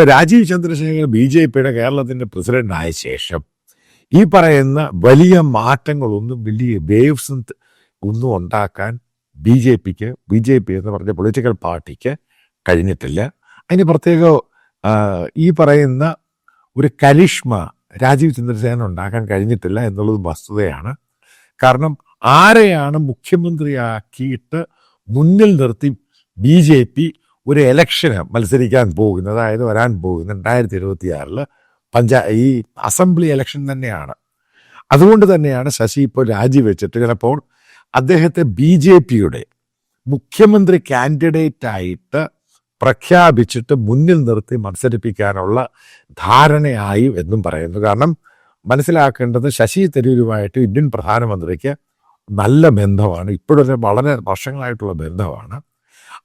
ഇപ്പൊ Rajeev Chandrasekhar B J പിയുടെ കേരളത്തിന്റെ പ്രസിഡന്റായ ശേഷം ഈ പറയുന്ന വലിയ മാറ്റങ്ങളൊന്നും വലിയ വേവ്സ് ഒന്നും ഉണ്ടാക്കാൻ ബി ജെ പിക്ക് ബി ജെ പി എന്ന് പറഞ്ഞ പൊളിറ്റിക്കൽ പാർട്ടിക്ക് കഴിഞ്ഞിട്ടില്ല. അതിന് പ്രത്യേക ഈ പറയുന്ന ഒരു കരിഷ്മ രാജീവ് ചന്ദ്രസേന ഉണ്ടാക്കാൻ കഴിഞ്ഞിട്ടില്ല എന്നുള്ളത് വസ്തുതയാണ്. കാരണം ആരെയാണ് മുഖ്യമന്ത്രിയാക്കിയിട്ട് മുന്നിൽ നിർത്തി ബി ജെ പി ഒരു എലക്ഷന് മത്സരിക്കാൻ പോകുന്നത് അതായത് വരാൻ പോകുന്ന രണ്ടായിരത്തി ഇരുപത്തി ആറിൽ പഞ്ചാ ഈ അസംബ്ലി എലക്ഷൻ തന്നെയാണ്. അതുകൊണ്ട് തന്നെയാണ് ശശി ഇപ്പോൾ രാജിവെച്ചിട്ട് ചിലപ്പോൾ അദ്ദേഹത്തെ ബി ജെ പിയുടെ മുഖ്യമന്ത്രി കാൻഡിഡേറ്റ് ആയിട്ട് പ്രഖ്യാപിച്ചിട്ട് മുന്നിൽ നിർത്തി മത്സരിപ്പിക്കാനുള്ള ധാരണയായി എന്നും പറയുന്നു. കാരണം മനസ്സിലാക്കേണ്ടത് ശശി തരൂരുമായിട്ട് ഇന്ത്യൻ പ്രധാനമന്ത്രിക്ക് നല്ല ബന്ധമാണ്. ഇപ്പോഴൊരു വളരെ വർഷങ്ങളായിട്ടുള്ള ബന്ധമാണ്.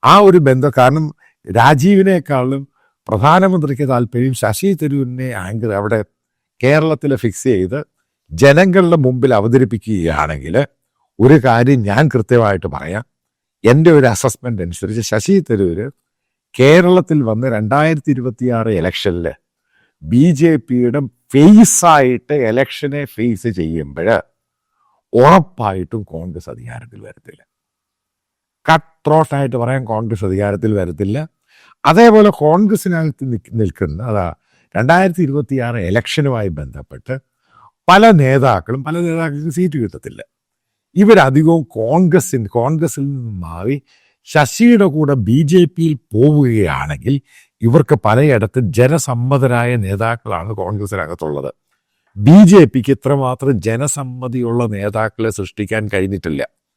ആ ഒരു ബന്ധം. കാരണം രാജീവിനേക്കാളും പ്രധാനമന്ത്രിക്ക് താല്പര്യം ശശി തരൂരിനെ ആങ്കർ അവിടെ കേരളത്തിൽ ഫിക്സ് ചെയ്ത് ജനങ്ങളുടെ മുമ്പിൽ അവതരിപ്പിക്കുകയാണെങ്കിൽ ഒരു കാര്യം ഞാൻ കൃത്യമായിട്ട് പറയാം. എന്റെ ഒരു അസസ്മെന്റ് അനുസരിച്ച് ശശി തരൂര് കേരളത്തിൽ വന്ന് രണ്ടായിരത്തി ഇരുപത്തിയാറ് ഇലക്ഷനിൽ ബി ജെ പിയുടെ ഫേസായിട്ട് ഇലക്ഷനെ ഫേസ് ചെയ്യുമ്പോൾ ഉറപ്പായിട്ടും കോൺഗ്രസ് അധികാരത്തിൽ വരത്തില്ല. കട്ട് ത്രോട്ടായിട്ട് പറയാൻ കോൺഗ്രസ് അധികാരത്തിൽ വരത്തില്ല. അതേപോലെ കോൺഗ്രസിനകത്ത് നിൽക്ക് നിൽക്കുന്ന അതാ രണ്ടായിരത്തി ഇരുപത്തിയാറ് ഇലക്ഷനുമായി ബന്ധപ്പെട്ട് പല നേതാക്കളും പല നേതാക്കൾക്കും സീറ്റ് കിട്ടത്തില്ല. ഇവരധികവും കോൺഗ്രസിന് കോൺഗ്രസിൽ നിന്ന് മാറി ശശിയുടെ കൂടെ ബി ജെ പിയിൽ പോവുകയാണെങ്കിൽ ഇവർക്ക് പലയിടത്ത് ജനസമ്മതരായ നേതാക്കളാണ് കോൺഗ്രസിനകത്തുള്ളത് ബി ജെ പിക്ക് ഇത്രമാത്രം ജനസമ്മതിയുള്ള നേതാക്കളെ സൃഷ്ടിക്കാൻ കഴിഞ്ഞിട്ടില്ല.